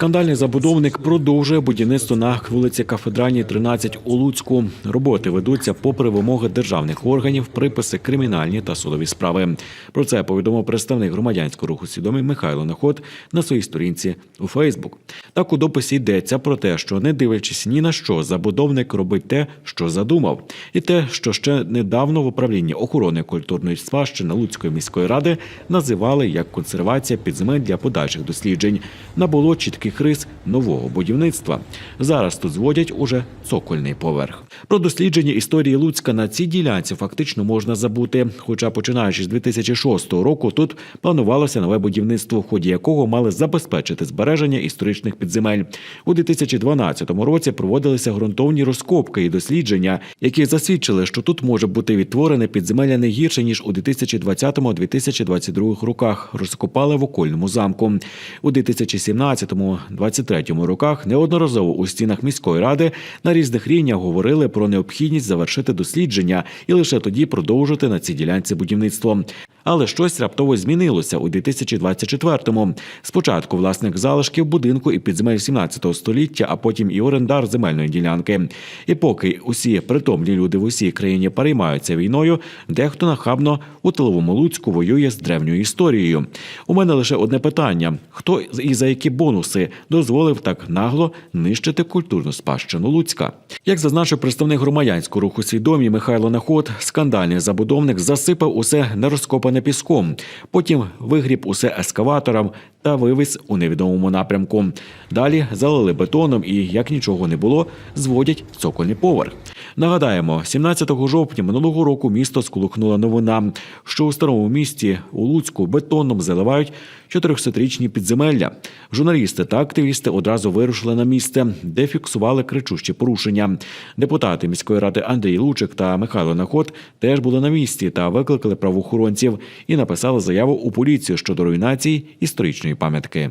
Скандальний забудовник продовжує будівництво на вулиці Кафедральній, 13 у Луцьку. Роботи ведуться попри вимоги державних органів, приписи, кримінальні та судові справи. Про це повідомив представник громадянського руху свідомий Михайло Наход на своїй сторінці у Фейсбук. Так у дописі йдеться про те, що не дивлячись ні на що, забудовник робить те, що задумав, і те, що ще недавно в управлінні охорони культурної спадщини Луцької міської ради називали як консервація підземель для подальших досліджень, набуло чітких рис нового будівництва. Зараз тут зводять уже цокольний поверх. Про дослідження історії Луцька на цій ділянці фактично можна забути. Хоча починаючи з 2006 року тут планувалося нове будівництво, в ході якого мали забезпечити збереження історичних підземель. У 2012 році проводилися ґрунтовні розкопки і дослідження, які засвідчили, що тут може бути відтворене підземелля не гірше ніж у 2020-2022 роках. Розкопали в окольному замку. У 2017-2023 роках неодноразово у стінах міської ради на різних рівнях говорили про необхідність завершити дослідження і лише тоді продовжити на цій ділянці будівництво. Але щось раптово змінилося у 2024-му. Спочатку власник залишків будинку і підземель 17 століття, а потім і орендар земельної ділянки. І поки усі притомлі люди в усій країні переймаються війною, дехто нахабно у тиловому Луцьку воює з древньою історією. У мене лише одне питання: хто і за які бонуси дозволив так нагло нищити культурну спадщину Луцька? Як зазначив представник громадянського руху свідомі Михайло Наход, скандальний забудовник засипав усе нерозкопане піском, потім вигріб усе ескаватором та вивез у невідомому напрямку. Далі залили бетоном і, як нічого не було, зводять цокольний поверх. Нагадаємо, 17 жовтня минулого року місто сколихнула новина, що у старому місті у Луцьку бетоном заливають 400-річні підземелля. Журналісти та активісти одразу вирушили на місце, де фіксували кричущі порушення. Депутати міської ради Андрій Лучик та Михайло Наход теж були на місці та викликали правоохоронців і написали заяву у поліцію щодо руйнації історичної пам'ятки.